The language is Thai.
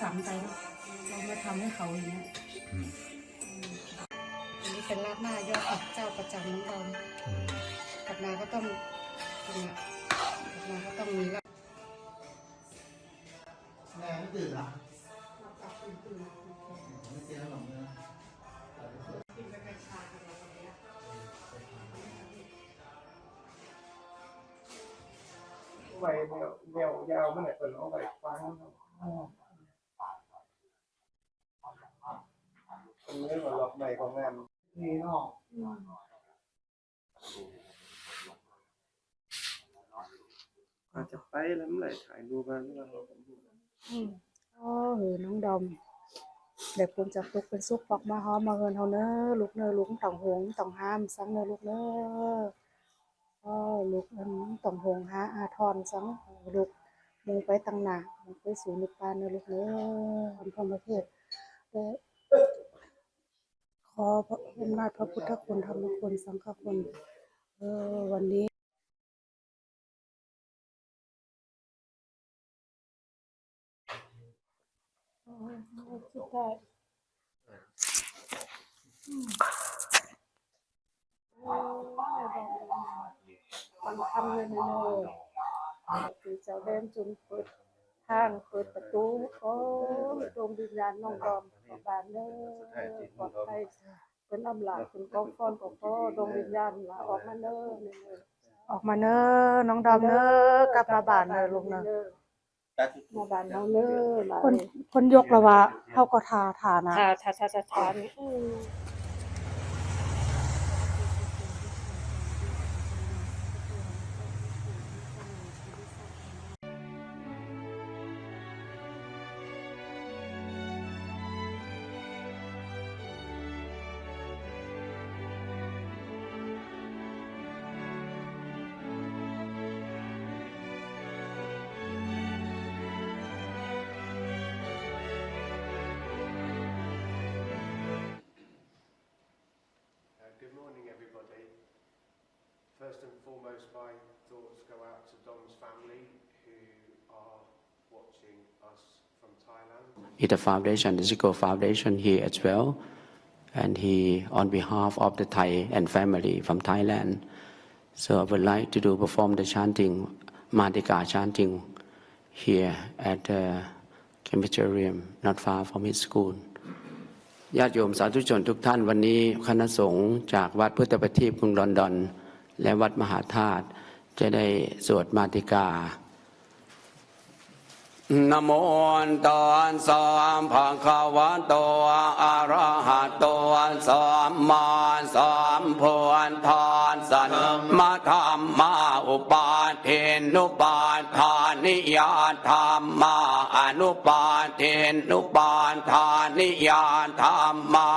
ฝังใจเนอะเรามาทำให้เขาอย่างเงี้ยอืมอันนี้เป็นราดหน้ายอดอักเจ้าประจำน้องเราอืมกลับมาก็ต้องเนี่ยกลับมาก็ต้องมีราดแม่ไม่ตื่นเหรอตับตื่นไม่เจอขนมเลยนะๆกินไปกัญชากันแล้ววันเนี้ยใบแนวแนวยาวเมื่อไหร่เป็นเอาใบฟัง ครับอันนี้ก็ล็อกใบของงานนี่นอกอาจจะไปแล้วเมื่อไหร่ถ่ายรูปมาเมื่อไหร่เราผมดูอืมอ๋อเออน้องดอมเดี๋ยวคุณจะตุกเป็นซุกปอกมาหอมมาเงินเฮาเนอะลูกเนอะลูกต้องหงต้องห้ามสังเนอะลูกเนอะอ๋อลูกอันต้องหงหาอาทรสังลูกมึงไปตั้งหนามึงไปสู่นิพพานเนอะลูกเนอะทำพรหมเทศและ ขอพระอำนาจพระพุทธคุณธรรมคุณสังฆคุณเออวันนี้คิดได้มันทำเลยนะเลยคือจ้าเล่นจนเปิด ทางเปิดประตูโอ้ดวงวิญญาณน้องดอมขอบานเด้อปลอดภัยเป็นอำลาเป็นกองฟอนของพ่อดวงวิญญาณลาออกมาเด้อออกมาเน้อน้องดอมเน้อกลับมาบ้านเน้อลูกเน้อมาบ้านเราเน้อคนคนยกละวะเขาก็ทาทานะทาทาทาทาทานี่ Good morning, everybody. First and foremost, my thoughts go out to Dom's family who are watching us from Thailand. is a foundation, the Zico Foundation here as well. And he, on behalf of the Thai and family from Thailand, so I would like to do perform the chanting, Madhika chanting here at uh, the Cambridgerium, not far from his school. ญาติโยมสาธุชนทุกท่านวันนี้คณะสงฆ์จากวัดพุทธประทีปกรุงลอนดอน และวัดมหาธาตุจะได้สวดมาติกา นโมตัสสะภะคะวะโตอะระหะโตสัมมาสัมพุทธัสสะมะธัมมาอุปาเทนุปาทานิยาธรรมาอนุปาเทนุปาทานิยาธรรมา